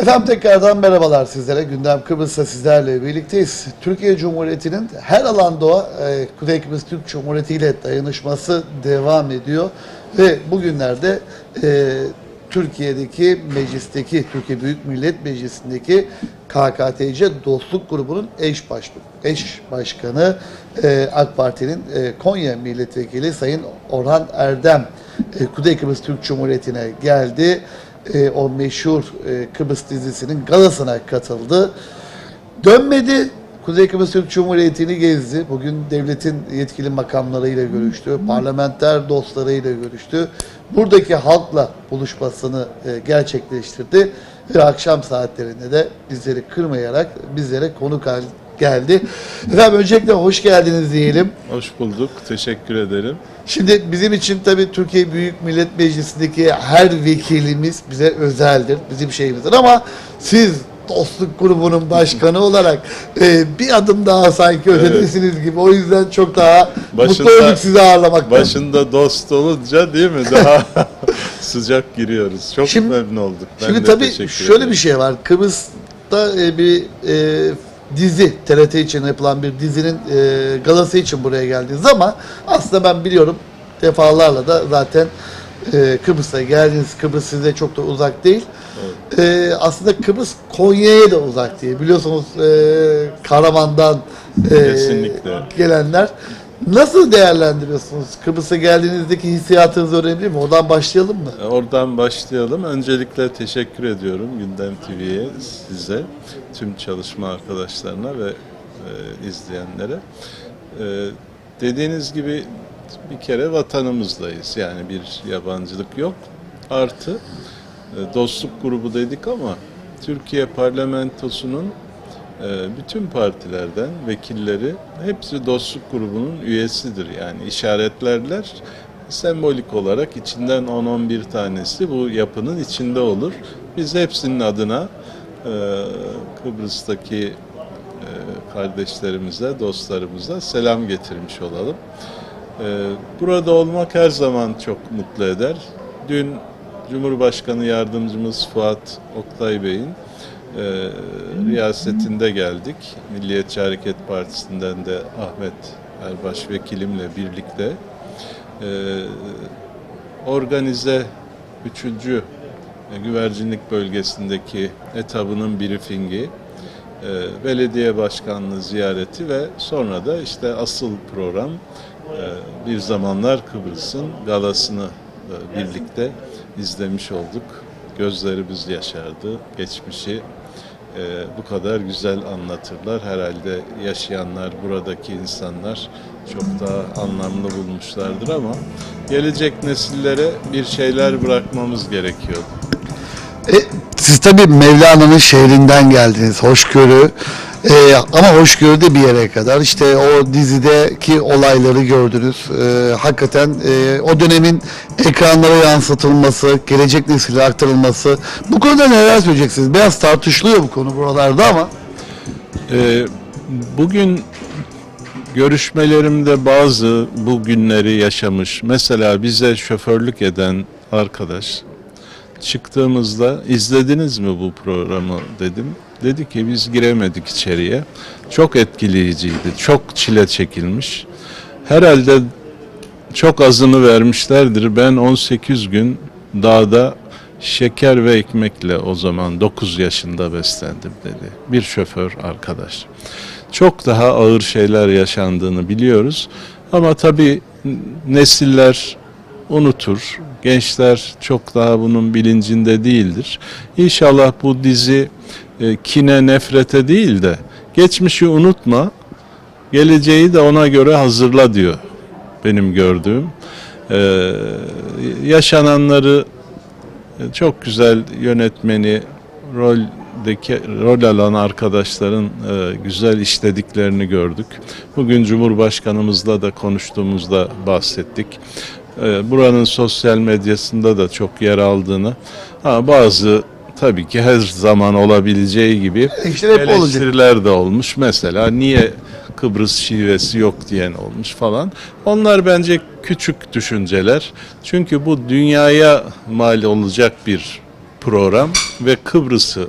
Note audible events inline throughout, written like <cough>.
Efendim tekrardan merhabalar sizlere. Gündem Kıbrıs'ta sizlerle birlikteyiz. Türkiye Cumhuriyeti'nin her alanda e, Kuzey Kıbrıs Türk Cumhuriyeti ile dayanışması devam ediyor. Ve bugünlerde e, Türkiye'deki meclisteki, Türkiye Büyük Millet Meclisi'ndeki KKTC Dostluk Grubu'nun eş, baş, eş başkanı e, AK Parti'nin e, Konya Milletvekili Sayın Orhan Erdem e, Kuzey Kıbrıs Türk Cumhuriyeti'ne geldi e, o meşhur e, Kıbrıs dizisinin galasına katıldı. Dönmedi. Kuzey Kıbrıs Türk Cumhuriyeti'ni gezdi. Bugün devletin yetkili makamlarıyla görüştü. Parlamenter dostlarıyla görüştü. Buradaki halkla buluşmasını e, gerçekleştirdi. Ve akşam saatlerinde de bizleri kırmayarak bizlere konuk geldi. Efendim öncelikle hoş geldiniz diyelim. Hoş bulduk. Teşekkür ederim. Şimdi bizim için tabii Türkiye Büyük Millet Meclisi'ndeki her vekilimiz bize özeldir, bizim şeyimizdir ama siz dostluk grubunun başkanı <laughs> olarak e, bir adım daha sanki ötedesiniz gibi. O yüzden çok daha Başında- mutlu olduk sizi ağırlamaktan. Başında dost olunca değil mi? Daha <laughs> sıcak giriyoruz. Çok Şimdi- memnun olduk. Ben Şimdi tabii şöyle ederim. bir şey var. Kıbrıs'ta e, bir e, dizi, TRT için yapılan bir dizinin e, galası için buraya geldiniz ama aslında ben biliyorum defalarla da zaten e, Kıbrıs'a geldiniz. Kıbrıs size çok da uzak değil. E, aslında Kıbrıs Konya'ya da uzak değil. Biliyorsunuz e, Karaman'dan e, Kesinlikle. gelenler. Nasıl değerlendiriyorsunuz? Kıbrıs'a geldiğinizdeki hissiyatınızı öğrenebilir mi? Oradan başlayalım mı? Oradan başlayalım. Öncelikle teşekkür ediyorum Gündem TV'ye, size, tüm çalışma arkadaşlarına ve e, izleyenlere. E, dediğiniz gibi bir kere vatanımızdayız. Yani bir yabancılık yok. Artı e, dostluk grubu dedik ama Türkiye parlamentosunun e, bütün partilerden vekilleri hepsi dostluk grubunun üyesidir. Yani işaretlerler sembolik olarak içinden 10-11 tanesi bu yapının içinde olur. Biz hepsinin adına e, Kıbrıs'taki e, kardeşlerimize, dostlarımıza selam getirmiş olalım. E, Burada olmak her zaman çok mutlu eder. Dün Cumhurbaşkanı Yardımcımız Fuat Oktay Bey'in e, riyasetinde geldik. Milliyetçi Hareket Partisi'nden de Ahmet Erbaş vekilimle birlikte e, organize 3. güvercinlik bölgesindeki etabının briefingi, e, belediye başkanlığı ziyareti ve sonra da işte asıl program e, bir zamanlar Kıbrıs'ın galasını e, birlikte izlemiş olduk. Gözlerimiz yaşardı. Geçmişi e, bu kadar güzel anlatırlar. Herhalde yaşayanlar, buradaki insanlar çok daha anlamlı bulmuşlardır ama gelecek nesillere bir şeyler bırakmamız gerekiyordu. E, siz tabii Mevlana'nın şehrinden geldiniz. Hoşgörü. E, ama hoşgörü de bir yere kadar. İşte o dizideki olayları gördünüz. E, hakikaten e, o dönemin ekranlara yansıtılması, gelecek nesile aktarılması. Bu konuda neler söyleyeceksiniz? Biraz tartışılıyor bu konu buralarda ama. Ee, bugün görüşmelerimde bazı bu günleri yaşamış, mesela bize şoförlük eden arkadaş çıktığımızda izlediniz mi bu programı dedim. Dedi ki biz giremedik içeriye. Çok etkileyiciydi, çok çile çekilmiş. Herhalde çok azını vermişlerdir. Ben 18 gün dağda şeker ve ekmekle o zaman 9 yaşında beslendim dedi. Bir şoför arkadaş. Çok daha ağır şeyler yaşandığını biliyoruz. Ama tabii nesiller unutur. Gençler çok daha bunun bilincinde değildir. İnşallah bu dizi e, kine, nefrete değil de geçmişi unutma, geleceği de ona göre hazırla diyor benim gördüğüm. Ee, yaşananları e, çok güzel yönetmeni, roldeki rol alan arkadaşların e, güzel işlediklerini gördük. Bugün Cumhurbaşkanımızla da konuştuğumuzda bahsettik. E, buranın sosyal medyasında da çok yer aldığını, ha, bazı tabii ki her zaman olabileceği gibi İşte hep olacak. eleştiriler de olmuş. Mesela niye Kıbrıs şivesi yok diyen olmuş falan. Onlar bence küçük düşünceler. Çünkü bu dünyaya mal olacak bir program ve Kıbrıs'ı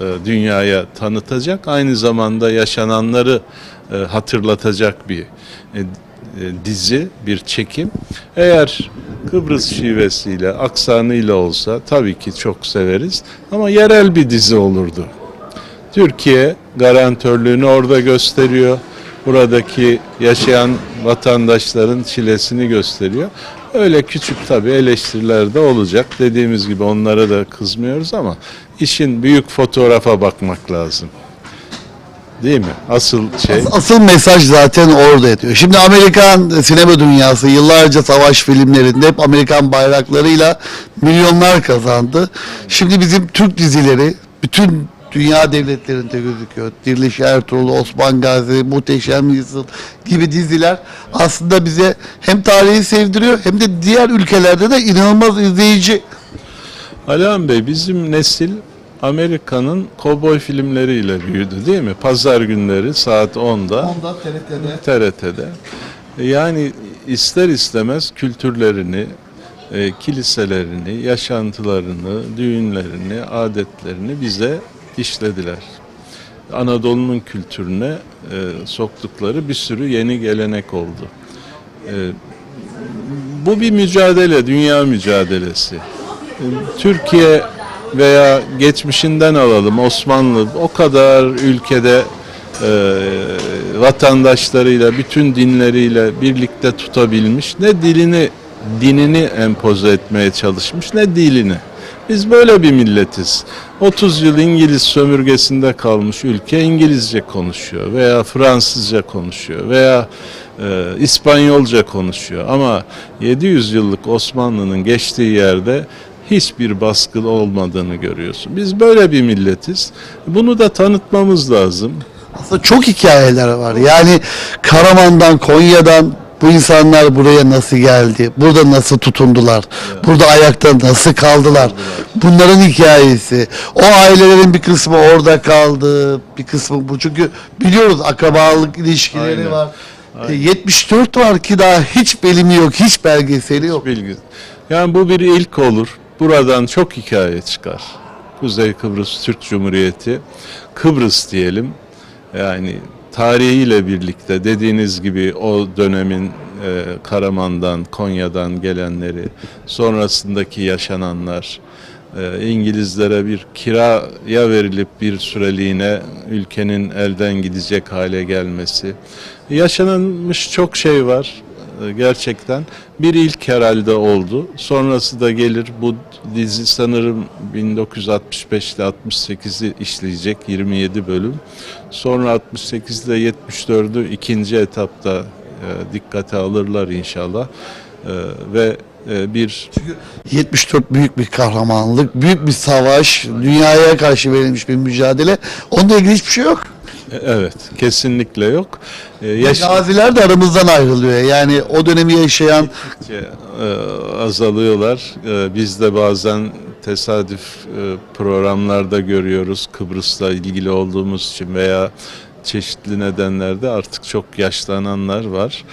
e, dünyaya tanıtacak, aynı zamanda yaşananları e, hatırlatacak bir e, e, dizi, bir çekim. Eğer Kıbrıs şivesiyle, aksanıyla olsa tabii ki çok severiz ama yerel bir dizi olurdu. Türkiye garantörlüğünü orada gösteriyor. Buradaki yaşayan vatandaşların çilesini gösteriyor. Öyle küçük tabii eleştiriler de olacak. Dediğimiz gibi onlara da kızmıyoruz ama işin büyük fotoğrafa bakmak lazım. Değil mi? Asıl şey Asıl mesaj zaten orada yatıyor. Şimdi Amerikan sinema dünyası yıllarca savaş filmlerinde hep Amerikan bayraklarıyla milyonlar kazandı. Şimdi bizim Türk dizileri bütün dünya devletlerinde gözüküyor. Diriliş Ertuğrul, Osman Gazi, Muhteşem Yüzyıl gibi diziler aslında bize hem tarihi sevdiriyor hem de diğer ülkelerde de inanılmaz izleyici. Alihan Bey bizim nesil Amerika'nın kovboy filmleriyle büyüdü değil mi? Pazar günleri saat 10'da. Onda TRT'de TRT'de. Yani ister istemez kültürlerini, e, kiliselerini, yaşantılarını, düğünlerini, adetlerini bize işlediler. Anadolu'nun kültürüne e, soktukları bir sürü yeni gelenek oldu. E, bu bir mücadele, dünya mücadelesi. E, Türkiye veya geçmişinden alalım Osmanlı o kadar ülkede e, vatandaşlarıyla, bütün dinleriyle birlikte tutabilmiş. Ne dilini, dinini empoze etmeye çalışmış, ne dilini. Biz böyle bir milletiz. 30 yıl İngiliz sömürgesinde kalmış ülke İngilizce konuşuyor veya Fransızca konuşuyor veya e, İspanyolca konuşuyor. Ama 700 yıllık Osmanlı'nın geçtiği yerde hiçbir baskı olmadığını görüyorsun. Biz böyle bir milletiz. Bunu da tanıtmamız lazım. Aslında çok hikayeler var. Yani Karaman'dan, Konya'dan bu insanlar buraya nasıl geldi? Burada nasıl tutundular? Burada ayakta nasıl kaldılar? Bunların hikayesi. O ailelerin bir kısmı orada kaldı, bir kısmı bu. Çünkü biliyoruz akrabalık ilişkileri Aynen. var. E, 74 var ki daha hiç belimi yok, hiç belgeseli yok. Bilgi. Yani bu bir ilk olur. Buradan çok hikaye çıkar. Kuzey Kıbrıs Türk Cumhuriyeti, Kıbrıs diyelim. Yani tarihiyle birlikte dediğiniz gibi o dönemin e, Karaman'dan, Konya'dan gelenleri, sonrasındaki yaşananlar, e, İngilizlere bir kiraya verilip bir süreliğine ülkenin elden gidecek hale gelmesi. Yaşanmış çok şey var gerçekten. Bir ilk herhalde oldu. Sonrası da gelir. Bu dizi sanırım 1965 ile 68'i işleyecek 27 bölüm. Sonra 68 ile 74'ü ikinci etapta e, dikkate alırlar inşallah. E, ve e, bir 74 büyük bir kahramanlık, büyük bir savaş, dünyaya karşı verilmiş bir mücadele. Onunla ilgili hiçbir şey yok. Evet kesinlikle yok. E, yaş- Gaziler de aramızdan ayrılıyor. Yani o dönemi yaşayan gittikçe, e, azalıyorlar. E, biz de bazen tesadüf e, programlarda görüyoruz Kıbrıs'la ilgili olduğumuz için veya çeşitli nedenlerde artık çok yaşlananlar var.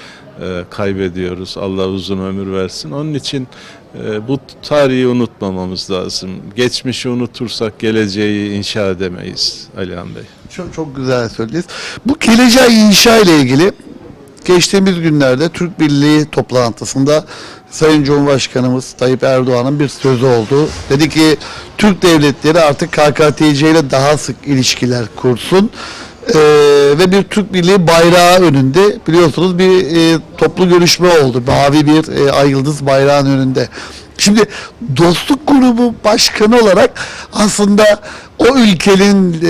E, kaybediyoruz. Allah uzun ömür versin. Onun için bu tarihi unutmamamız lazım. Geçmişi unutursak geleceği inşa edemeyiz Alihan Bey. çok çok güzel söylediniz. Bu geleceği inşa ile ilgili geçtiğimiz günlerde Türk Birliği toplantısında Sayın Cumhurbaşkanımız Tayyip Erdoğan'ın bir sözü oldu. Dedi ki Türk devletleri artık KKTC ile daha sık ilişkiler kursun. Ee, ve bir Türk Birliği bayrağı önünde biliyorsunuz bir e, toplu görüşme oldu. Mavi bir e, ay yıldız bayrağın önünde. Şimdi dostluk grubu başkanı olarak aslında o ülkenin e,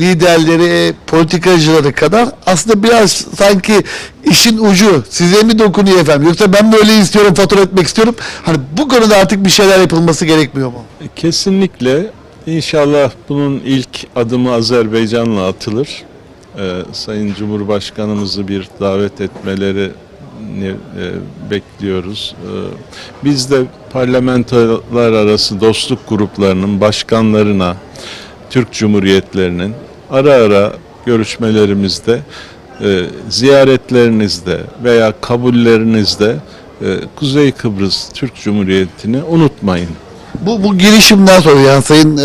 liderleri, politikacıları kadar aslında biraz sanki işin ucu size mi dokunuyor efendim? Yoksa ben böyle istiyorum, fatura etmek istiyorum. Hani bu konuda artık bir şeyler yapılması gerekmiyor mu? Kesinlikle. İnşallah bunun ilk adımı Azerbaycan'la atılır. Ee, Sayın Cumhurbaşkanımızı bir davet etmeleri bekliyoruz. Ee, biz de parlamentolar arası dostluk gruplarının başkanlarına, Türk Cumhuriyetlerinin ara ara görüşmelerimizde, e, ziyaretlerinizde veya kabullerinizde e, Kuzey Kıbrıs Türk Cumhuriyeti'ni unutmayın. Bu, bu girişimden sonra yani Sayın e,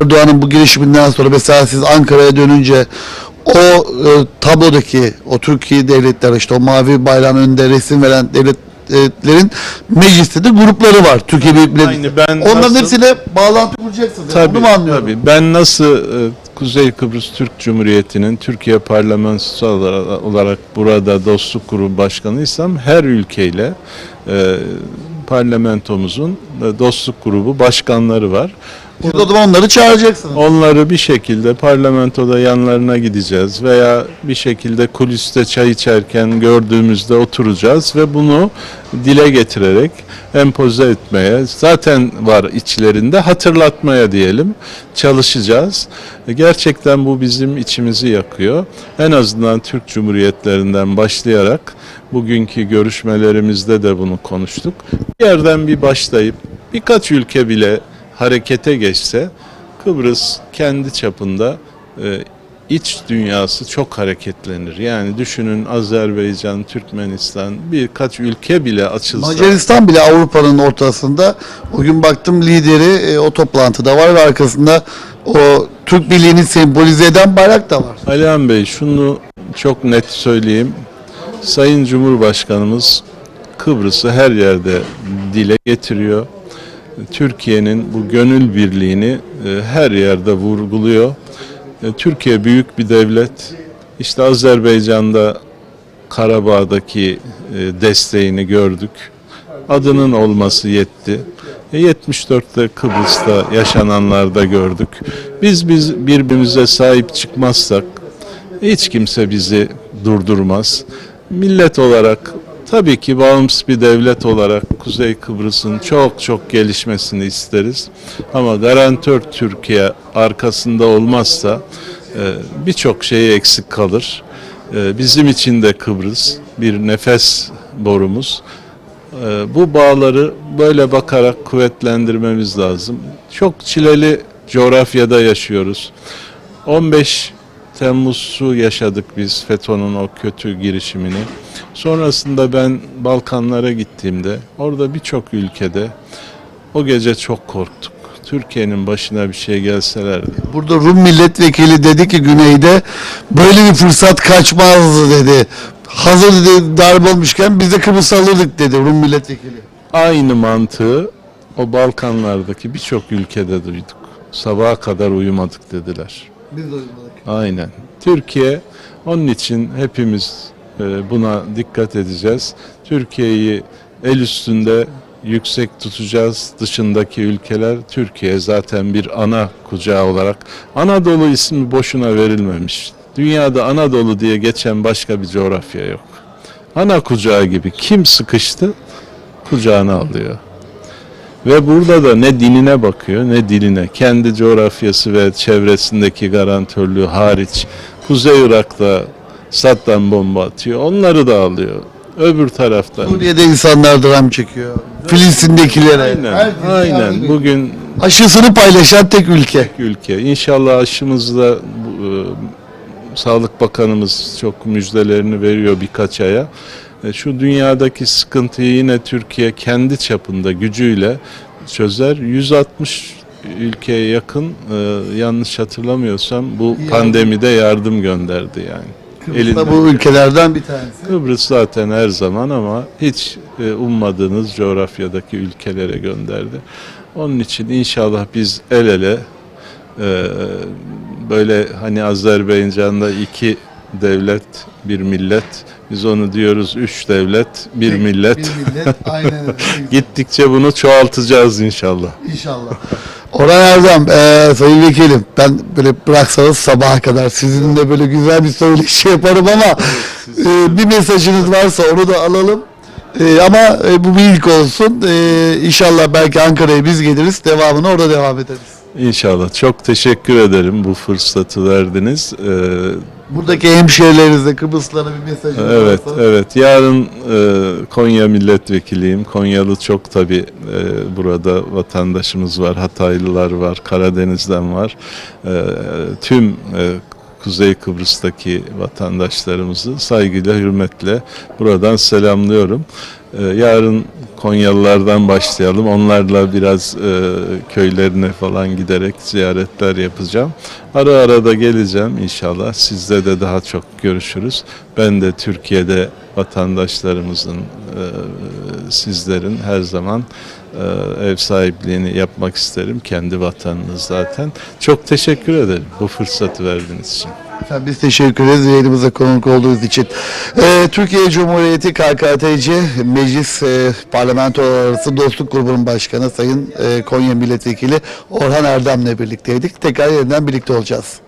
Erdoğan'ın bu girişiminden sonra mesela siz Ankara'ya dönünce o e, tablodaki o Türkiye devletleri işte o mavi bayrağın önünde resim veren devletlerin mecliste de grupları var. Türkiye Büyük Millet. Aynı ben Onların nasıl- hepsiyle bağlantı kuracaksınız. Yani. Tabii, mu anlıyorum? tabii. Ben nasıl e, Kuzey Kıbrıs Türk Cumhuriyeti'nin Türkiye parlamentosu olarak, olarak burada dostluk grubu başkanıysam her ülkeyle e, parlamentomuzun e, dostluk grubu başkanları var. Siz o zaman onları çağıracaksınız. Onları bir şekilde parlamentoda yanlarına gideceğiz veya bir şekilde kuliste çay içerken gördüğümüzde oturacağız ve bunu dile getirerek empoze etmeye zaten var içlerinde hatırlatmaya diyelim çalışacağız. Gerçekten bu bizim içimizi yakıyor. En azından Türk Cumhuriyetlerinden başlayarak bugünkü görüşmelerimizde de bunu konuştuk. Bir yerden bir başlayıp birkaç ülke bile harekete geçse Kıbrıs kendi çapında e, iç dünyası çok hareketlenir. Yani düşünün Azerbaycan, Türkmenistan birkaç ülke bile açılsa. Macaristan bile Avrupa'nın ortasında. O gün baktım lideri e, o toplantıda var ve arkasında o Türk Birliği'ni sembolize eden bayrak da var. Alihan Bey şunu çok net söyleyeyim. Sayın Cumhurbaşkanımız Kıbrıs'ı her yerde dile getiriyor. Türkiye'nin bu gönül birliğini e, her yerde vurguluyor. E, Türkiye büyük bir devlet. İşte Azerbaycan'da Karabağ'daki e, desteğini gördük. Adının olması yetti. E, 74'te Kıbrıs'ta yaşananlarda gördük. Biz biz birbirimize sahip çıkmazsak hiç kimse bizi durdurmaz. Millet olarak tabii ki bağımsız bir devlet olarak Kuzey Kıbrıs'ın çok çok gelişmesini isteriz. Ama garantör Türkiye arkasında olmazsa e, birçok şey eksik kalır. E, Bizim için de Kıbrıs bir nefes borumuz. E, Bu bağları böyle bakarak kuvvetlendirmemiz lazım. Çok çileli coğrafyada yaşıyoruz. 15 Temmuz'u yaşadık biz FETÖ'nün o kötü girişimini. Sonrasında ben Balkanlara gittiğimde orada birçok ülkede o gece çok korktuk. Türkiye'nin başına bir şey gelselerdi. Burada Rum milletvekili dedi ki güneyde böyle bir fırsat kaçmazdı dedi. Hazır dedi darbe olmuşken biz de Kıbrıs alırdık dedi Rum milletvekili. Aynı mantığı o Balkanlardaki birçok ülkede duyduk. Sabaha kadar uyumadık dediler. Biz de. Aynen. Türkiye onun için hepimiz e, buna dikkat edeceğiz. Türkiye'yi el üstünde yüksek tutacağız. Dışındaki ülkeler Türkiye zaten bir ana kucağı olarak Anadolu ismi boşuna verilmemiş. Dünyada Anadolu diye geçen başka bir coğrafya yok. Ana kucağı gibi kim sıkıştı kucağına alıyor. Ve burada da ne dinine bakıyor ne diline. Kendi coğrafyası ve çevresindeki garantörlüğü hariç Kuzey Irak'ta Saddam bomba atıyor. Onları da alıyor. Öbür taraftan. Suriye'de insanlar dram çekiyor. Filistin'dekilere. Aynen. Aynen. Bugün Aşısını paylaşan tek ülke. ülke. İnşallah aşımızda e, Sağlık Bakanımız çok müjdelerini veriyor birkaç aya. E, Şu dünyadaki sıkıntıyı yine Türkiye kendi çapında gücüyle çözer. 160 ülkeye yakın e, yanlış hatırlamıyorsam bu Yardım. pandemide yardım gönderdi yani. Kıbrıs da bu ülkelerden bir tanesi. Kıbrıs zaten her zaman ama hiç e, ummadığınız coğrafyadaki ülkelere gönderdi. Onun için inşallah biz el ele e, böyle hani Azerbaycan'da iki devlet bir millet biz onu diyoruz üç devlet bir Tek millet Bir millet. <laughs> Aynen öyle. gittikçe bunu çoğaltacağız inşallah. İnşallah. Orhan Erdem, eee Sayın Vekilim, ben böyle bıraksanız sabaha kadar sizinle böyle güzel bir söyleşi yaparım ama eee, bir mesajınız varsa onu da alalım. Eee, ama e, bu bir ilk olsun. Eee inşallah belki Ankara'ya biz geliriz, devamını orada devam ederiz. İnşallah. Çok teşekkür ederim bu fırsatı verdiniz. Ee, Buradaki hemşehrilerinize, Kıbrıslara bir mesajınız Evet, varsa. evet. Yarın e, Konya milletvekiliyim. Konyalı çok tabi e, burada vatandaşımız var, Hataylılar var, Karadeniz'den var. E, tüm e, Kuzey Kıbrıs'taki vatandaşlarımızı saygıyla, hürmetle buradan selamlıyorum. E, yarın Konyalılardan başlayalım. Onlarla biraz e, köylerine falan giderek ziyaretler yapacağım. Ara ara da geleceğim inşallah. Sizle de daha çok görüşürüz. Ben de Türkiye'de vatandaşlarımızın, e, sizlerin her zaman ev sahipliğini yapmak isterim. Kendi vatanınız zaten. Çok teşekkür ederim bu fırsatı verdiğiniz için. Biz teşekkür ederiz yayınımıza konuk olduğunuz için. Ee, Türkiye Cumhuriyeti KKTC Meclis e, Parlamentolar Arası Dostluk Grubu'nun başkanı Sayın e, Konya Milletvekili Orhan Erdem'le birlikteydik. Tekrar yeniden birlikte olacağız.